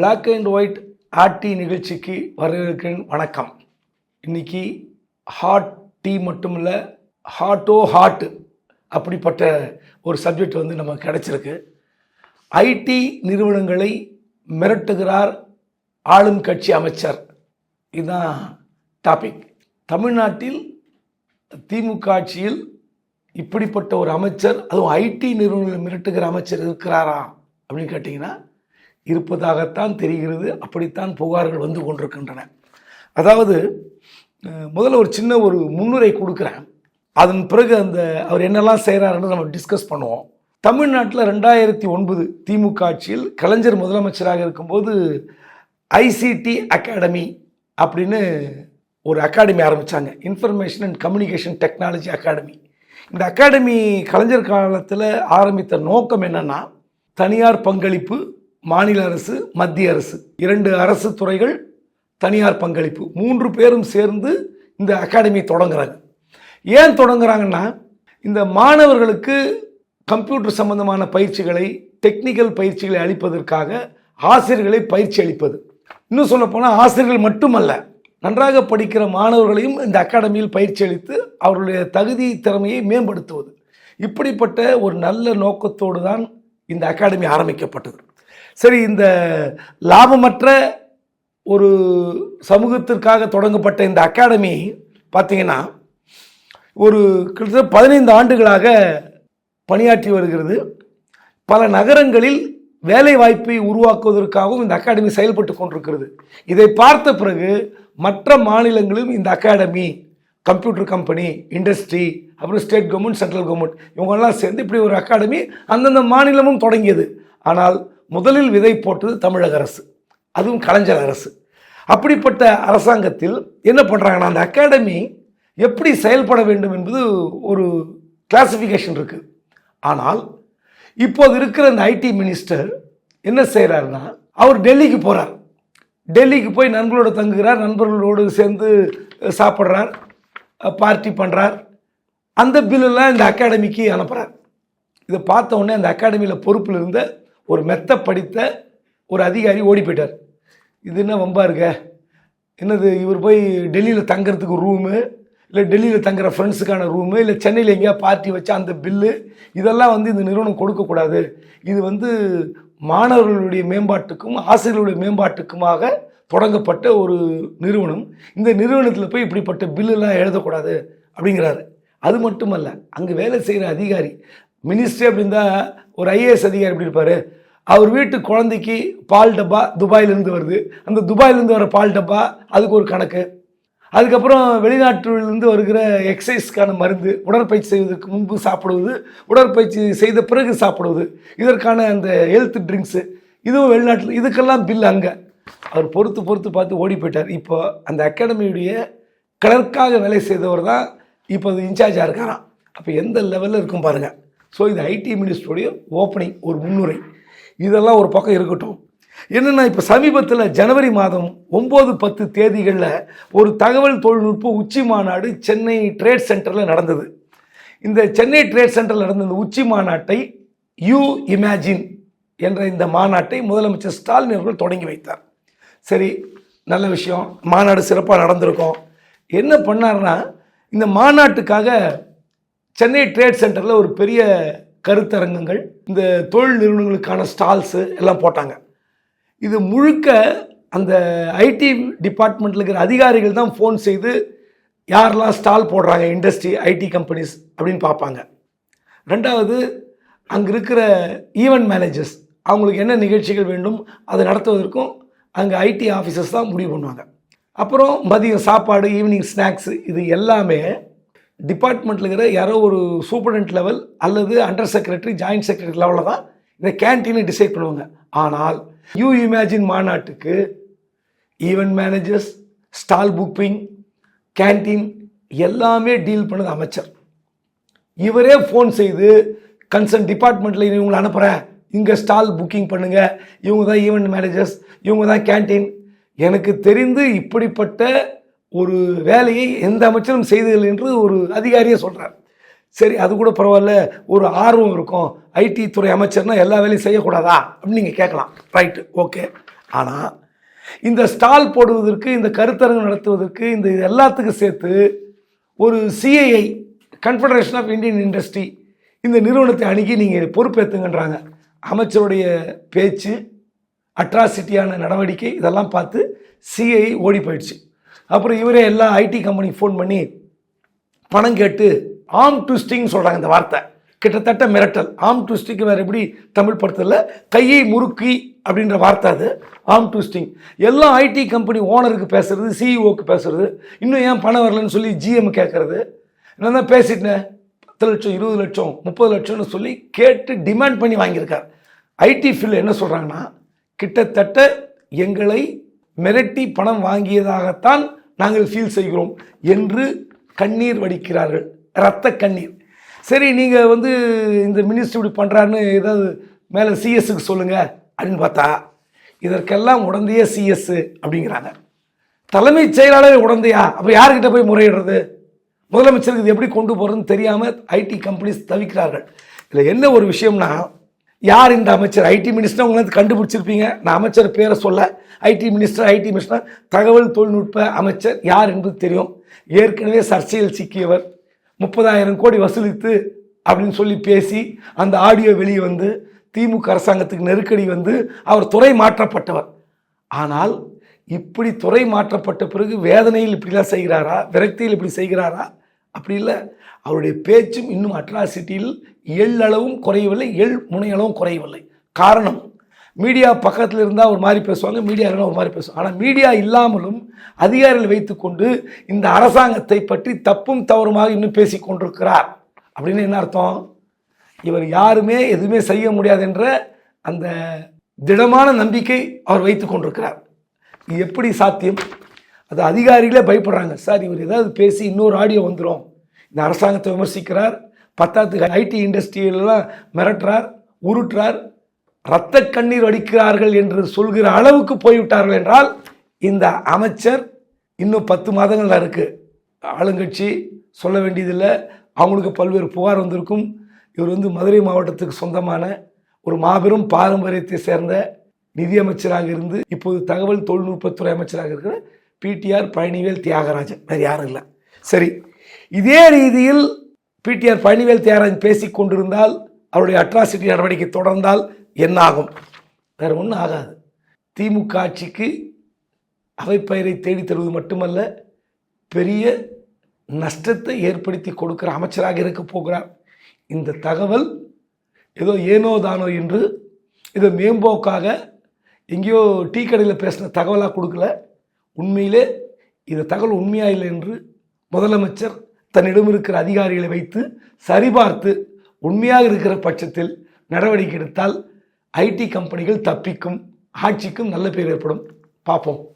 Black and white RT நிகழ்ச்சிக்கு வரவேற்கிறேன். வணக்கம். இன்னைக்கு ஹாட் டீ மட்டும் இல்லை ஹாட்டோ ஹாட் அப்படிப்பட்ட ஒரு சப்ஜெக்ட் வந்து நமக்கு கிடைச்சிருக்கு. ஐடி நிறுவனங்களை மிரட்டுகிறார் ஆளும் கட்சி அமைச்சர். இதுதான் டாபிக் தமிழ்நாட்டில் திமுக ஆட்சியில் இப்படிப்பட்ட ஒரு அமைச்சர் அதுவும் ஐடி நிறுவனங்களை மிரட்டுகிற அமைச்சர் இருக்கிறாரா அப்படின்னு கேட்டிங்கன்னா இருப்பதாகத்தான் தெரிகிறது அப்படித்தான் புகார்கள் வந்து கொண்டிருக்கின்றன. அதாவது முதல்ல ஒரு சின்ன ஒரு முன்னுரை கொடுக்குறேன். அதன் பிறகு அந்த அவர் என்னெல்லாம் செய்கிறாருன்னு நம்ம டிஸ்கஸ் பண்ணுவோம். தமிழ்நாட்டில் ரெண்டாயிரத்தி ஒன்பது திமுக ஆட்சியில் கலைஞர் முதலமைச்சராக இருக்கும்போது ஐசிடி அகாடமி அப்படின்னு ஒரு அகாடமி ஆரம்பித்தாங்க information and communication technology academy இந்த அகாடமி கலைஞர் காலத்தில் ஆரம்பித்த நோக்கம் என்னென்னா தனியார் பங்களிப்பு மாநில அரசு மத்திய அரசு. இரண்டு அரசு துறைகள் தனியார் பங்களிப்பு. மூன்று பேரும் சேர்ந்து இந்த அகாடமி தொடங்குறாங்க. ஏன் தொடங்குறாங்கன்னா இந்த மாணவர்களுக்கு கம்ப்யூட்டர் சம்பந்தமான பயிற்சிகளை டெக்னிக்கல் பயிற்சிகளை அளிப்பதற்காக ஆசிரியர்களை பயிற்சி அளிப்பது. இன்னும் சொல்லப்போனால் ஆசிரியர்கள் மட்டுமல்ல நன்றாக படிக்கிற மாணவர்களையும் இந்த அகாடமியில் பயிற்சி அளித்து அவர்களுடைய தகுதி திறமையை மேம்படுத்துவது. இப்படிப்பட்ட ஒரு நல்ல நோக்கத்தோடு தான் இந்த அகாடமி ஆரம்பிக்கப்பட்டது. சரி இந்த லாபமற்ற ஒரு சமூகத்திற்காக தொடங்கப்பட்ட இந்த அகாடமி பார்த்தீங்கன்னா ஒரு கிட்டத்தட்ட பதினைந்து ஆண்டுகளாக பணியாற்றி வருகிறது. பல நகரங்களில் வேலை வாய்ப்பை உருவாக்குவதற்காகவும் இந்த அகாடமி செயல்பட்டு கொண்டிருக்கிறது. இதை பார்த்த பிறகு மற்ற மாநிலங்களிலும் இந்த அகாடமி கம்ப்யூட்டர் கம்பெனி இண்டஸ்ட்ரி அப்புறம் ஸ்டேட் கவர்மெண்ட் சென்ட்ரல் கவர்மெண்ட் இவங்கெல்லாம் சேர்ந்து இப்படி ஒரு அகாடமி அந்தந்த மாநிலமும் தொடங்கியது. ஆனால் முதலில் விதை போட்டது தமிழக அரசு அதுவும் கலைஞர் அரசு. அப்படிப்பட்ட அரசாங்கத்தில் என்ன பண்ணுறாங்கன்னா அந்த அகாடமி எப்படி செயல்பட வேண்டும் என்பது ஒரு கிளாசிஃபிகேஷன் இருக்குது ஆனால் இப்போது இருக்கிற அந்த ஐடி மினிஸ்டர் என்ன செய்கிறாருன்னா அவர் டெல்லிக்கு போகிறார் டெல்லிக்கு போய் நண்பர்களோடு தங்குகிறார் நண்பர்களோடு சேர்ந்து சாப்பிட்றார் பார்ட்டி பண்ணுறார் அந்த பில்லெல்லாம் இந்த அகாடமிக்கு அனுப்புகிறார் இதை பார்த்த உடனே அந்த அகாடமியில் பொறுப்பில் இருந்த ஒரு மெத்த படித்த ஒரு அதிகாரி ஓடி போயிட்டார். இது என்ன வம்பா இருக்க? என்னது இவர் போய் டெல்லியில் தங்குறதுக்கு ரூமு இல்லை டெல்லியில் தங்குற ஃப்ரெண்ட்ஸுக்கான ரூமு இல்லை சென்னையில் எங்கேயா பார்ட்டி வச்சா அந்த பில்லு இதெல்லாம் வந்து இந்த நிறுவனம் கொடுக்கக்கூடாது இது வந்து மாணவர்களுடைய மேம்பாட்டுக்கும் ஆசிரியர்களுடைய மேம்பாட்டுக்குமாக தொடங்கப்பட்ட ஒரு நிறுவனம். இந்த நிறுவனத்தில் போய் இப்படிப்பட்ட பில்லுலாம் எழுதக்கூடாது அப்படிங்கிறாரு. அது மட்டுமல்ல அங்கே வேலை செய்கிற அதிகாரி மினிஸ்ட்ரி அப்படின்னா ஒரு ஐஏஎஸ் அதிகாரி எப்படி இருப்பார்? அவர் வீட்டு குழந்தைக்கு பால் டப்பா துபாயிலேருந்து வருது. அந்த துபாயிலேருந்து வர பால் டப்பா அதுக்கு ஒரு கணக்கு. அதுக்கப்புறம் வெளிநாட்டிலிருந்து வருகிற எக்ஸசைஸ்க்கான மருந்து உடற்பயிற்சி செய்வதற்கு முன்பு சாப்பிடுவது உடற்பயிற்சி செய்த பிறகு சாப்பிடுவது. இதற்கான அந்த ஹெல்த் ட்ரிங்க்ஸு இதுவும் வெளிநாட்டில் இதுக்கெல்லாம் பில் அங்கே. அவர் பொறுத்து பொறுத்து பார்த்து ஓடி போயிட்டார். இப்போ அந்த அகாடமியுடைய கிளர்க்காக வேலை செய்தவர் தான் இப்போ அது இன்சார்ஜாக இருக்காராம். அப்போ எந்த லெவலில் இருக்கும் பாருங்கள் ஸோ இது ஐடி மினிஸ்டருடைய ஓப்பனிங் ஒரு முன்னுரை. இதெல்லாம் ஒரு பக்கம் இருக்கட்டும். என்னென்னா இப்போ சமீபத்தில் ஜனவரி மாதம் ஒம்பது பத்து தேதிகளில் ஒரு தகவல் தொழில்நுட்ப உச்சி மாநாடு சென்னை ட்ரேட் சென்டரில் நடந்தது. இந்த சென்னை ட்ரேட் சென்டரில் நடந்த இந்த உச்சி மாநாட்டை யூ இமேஜின் என்ற இந்த மாநாட்டை முதலமைச்சர் ஸ்டாலின் அவர்கள் தொடங்கி வைத்தார். சரி நல்ல விஷயம். மாநாடு சிறப்பாக நடந்திருக்கும். என்ன பண்ணார்னா இந்த மாநாட்டுக்காக சென்னை ட்ரேட் சென்டரில் ஒரு பெரிய கருத்தரங்கங்கள் இந்த தொழில் நிறுவனங்களுக்கான ஸ்டால்ஸு எல்லாம் போட்டாங்க. இது முழுக்க அந்த ஐடி டிபார்ட்மெண்ட்டில் இருக்கிற அதிகாரிகள் தான் ஃபோன் செய்து யாரெல்லாம் ஸ்டால் போடுறாங்க இண்டஸ்ட்ரி ஐடி கம்பெனிஸ் அப்படின்னு பார்ப்பாங்க. ரெண்டாவது அங்கே இருக்கிற ஈவெண்ட் மேனேஜர்ஸ் அவங்களுக்கு என்ன நிகழ்ச்சிகள் வேண்டும் அதை நடத்துவதற்கும் அங்கே ஐடி ஆஃபீஸர்ஸ் தான் முடிவு பண்ணுவாங்க. அப்புறம் மதியம் சாப்பாடு ஈவினிங் ஸ்நாக்ஸு இது எல்லாமே டிபார்ட்மெண்ட்டில் இருக்கிற யாரோ ஒரு சூப்பரண்ட் லெவல் அல்லது அண்டர் செக்ரட்டரி ஜாயிண்ட் செக்ரட்டரி லெவலில் தான் இந்த கேன்டீனை டிசைட் பண்ணுவாங்க. ஆனால் யூ இமேஜின் மாநாட்டுக்கு event managers stall booking canteen எல்லாமே டீல் பண்ணது அமைச்சர். இவரே ஃபோன் செய்து கன்சர்ன் டிபார்ட்மெண்ட்டில் இவங்களை அனுப்புகிறேன் இங்கே ஸ்டால் புக்கிங் பண்ணுங்கள் இவங்க தான் ஈவெண்ட் மேனேஜர்ஸ். இவங்க தான் கேன்டீன். எனக்கு தெரிந்து இப்படிப்பட்ட ஒரு வேலையை எந்த அமைச்சரும் செய்ததில்லை என்று ஒரு அதிகாரியே சொல்கிறார் சரி அது கூட பரவாயில்ல ஒரு ஆர்வம் இருக்கும். ஐடி துறை அமைச்சர்னா எல்லா வேலையும் செய்யக்கூடாதா? அப்படின்னு நீங்கள் கேட்கலாம். ரைட்டு ஓகே ஆனால் இந்த ஸ்டால் போடுவதற்கு இந்த கருத்தரங்கு நடத்துவதற்கு இந்த இது எல்லாத்துக்கும் சேர்த்து ஒரு CII confederation of Indian industry இந்த நிறுவனத்தை அணுகி நீங்கள் பொறுப்பேற்றுங்கன்றாங்க அமைச்சருடைய பேச்சு அட்ராசிட்டியான நடவடிக்கை இதெல்லாம் பார்த்து சிஐஐ ஓடி போயிடுச்சு. அப்புறம் இவரே எல்லா ஐடி கம்பெனிக்கு ஃபோன் பண்ணி பணம் கேட்டு ஆம் ட்விஸ்டிங் சொல்கிறாங்க இந்த வார்த்தை. கிட்டத்தட்ட மிரட்டல். ஆம் ட்விஸ்டிங் வேறு எப்படி தமிழ் படத்தில் கையை முறுக்கி அப்படின்ற வார்த்தை அது. ஆம் ட்விஸ்டிங் எல்லாம் ஐடி கம்பெனி ஓனருக்கு பேசுறது சிஇஓக்கு பேசுறது. இன்னும் ஏன் பணம் வரலன்னு சொல்லி ஜிஎம் கேட்குறது நான் தான் பேசிட்டேன் பத்து லட்சம் இருபது லட்சம் முப்பது லட்சம்னு சொல்லி கேட்டு டிமாண்ட் பண்ணி வாங்கியிருக்கார். ஐடி ஃபீல்டு என்ன சொல்கிறாங்கன்னா கிட்டத்தட்ட எங்களை மிரட்டி பணம் வாங்கியதாகத்தான் நாங்கள் ஃபீல் செய்கிறோம் என்று கண்ணீர் வடிக்கிறார்கள். ரத்த கண்ணீர். சரி நீங்கள் வந்து இந்த மினிஸ்டர் இப்படி பண்ணுறாருன்னு ஏதாவது மேலே சிஎஸ்க்கு சொல்லுங்கள் அப்படின்னு பார்த்தா இதற்கெல்லாம் உடந்தையே சிஎஸ் அப்படிங்கிறாங்க. தலைமைச் செயலாளர் உடந்தையா? அப்போ யார்கிட்ட போய் முறையிடுறது? முதலமைச்சருக்கு இது எப்படி கொண்டு போகிறதுன்னு தெரியாமல் ஐடி கம்பெனிஸ் தவிக்கிறார்கள். இதில் என்ன ஒரு விஷயம்னா யார் இந்த அமைச்சர்? ஐடி மினிஸ்டர் உங்களுக்கு கண்டுபிடிச்சிருப்பீங்க. நான் அமைச்சர் பேரை சொல்ல. ஐடி மினிஸ்டர் ஐடி மினிஸ்டர் தகவல் தொழில்நுட்ப அமைச்சர் யார் என்பது தெரியும். ஏற்கனவே சர்ச்சையில் சிக்கியவர். முப்பதாயிரம் கோடி வசூலித்து அப்படின்னு சொல்லி பேசி அந்த ஆடியோ வெளியே வந்து திமுக அரசாங்கத்துக்கு நெருக்கடி வந்து அவர் துறை மாற்றப்பட்டவர். ஆனால் இப்படி துறை மாற்றப்பட்ட பிறகு வேதனையில் இப்படிலாம் செய்கிறாரா? விரக்தியில் இப்படி செய்கிறாரா? அப்படி இல்லை. அவருடைய பேச்சும் இன்னும் அட்ராசிட்டியில் எள்ளளவும் குறையவில்லை எள் முனையளவும் குறையவில்லை. காரணம் மீடியா பக்கத்தில் இருந்தால் ஒரு மாதிரி பேசுவாங்க மீடியா இருந்தால் ஒரு மாதிரி பேசுவாங்க. ஆனால் மீடியா இல்லாமலும் அதிகாரிகள் வைத்துக்கொண்டு இந்த அரசாங்கத்தை பற்றி தப்பும் தவறுமாக இன்னும் பேசி கொண்டிருக்கிறார். அப்படின்னு என்ன அர்த்தம்? இவர் யாருமே எதுவுமே செய்ய முடியாது என்ற அந்த திடமான நம்பிக்கை அவர் வைத்து கொண்டிருக்கிறார். இது எப்படி சாத்தியம்? அது அதிகாரிகளே பயப்படுறாங்க. சார் இவர் ஏதாவது பேசி இன்னொரு ஆடியோ வந்துடும் இந்த அரசாங்கத்தை விமர்சிக்கிறார். பத்தாத்துக்கு ஐடி இண்டஸ்ட்ரியிலலாம் மிரட்டுறார் உருட்டுறார் இரத்த கண்ணீர் வடிக்கிறார்கள் என்று சொல்கிற அளவுக்கு போய்விட்டார்கள் என்றால் இந்த அமைச்சர் இன்னும் பத்து மாதங்கள் தான் ஆளுங்கட்சி சொல்ல வேண்டியதில்லை. அவங்களுக்கு பல்வேறு புகார் வந்திருக்கும். இவர் வந்து மதுரை மாவட்டத்துக்கு சொந்தமான ஒரு மாபெரும் பாரம்பரியத்தை சேர்ந்த நிதியமைச்சராக இருந்து இப்போது தகவல் தொழில்நுட்பத்துறை அமைச்சராக இருக்கிற பிடிஆர் பழனிவேல் தியாகராஜன். வேறு யாரும் இல்லை. சரி இதே ரீதியில் பிடிஆர் பழனிவேல் தியாகராஜன் பேசி கொண்டிருந்தால் அவருடைய அட்ராசிட்டி நடவடிக்கை தொடர்ந்தால் என்ன ஆகும்? வேறு ஒன்றும் ஆகாது. திமுக ஆட்சிக்கு அவைப்பெயரை தேடி தருவது மட்டுமல்ல பெரிய நஷ்டத்தை ஏற்படுத்தி கொடுக்கிற அமைச்சராக இருக்க போகிறார். இந்த தகவல் ஏதோ ஏனோ தானோ என்று இதை மேம்போக்காக எங்கேயோ டீ கடையில் பேசின தகவலாக கொடுக்கல. உண்மையிலே இந்த தகவல் உண்மையா இல்லை என்று முதலமைச்சர் தன்னிடம் இருக்கிற அதிகாரிகளை வைத்து சரிபார்த்து உண்மையாக இருக்கிற பட்சத்தில் நடவடிக்கை எடுத்தால் ஐடி கம்பெனிகள் தப்பிக்கும் ஆட்சிக்கும் நல்ல பேர் ஏற்படும். பார்ப்போம்.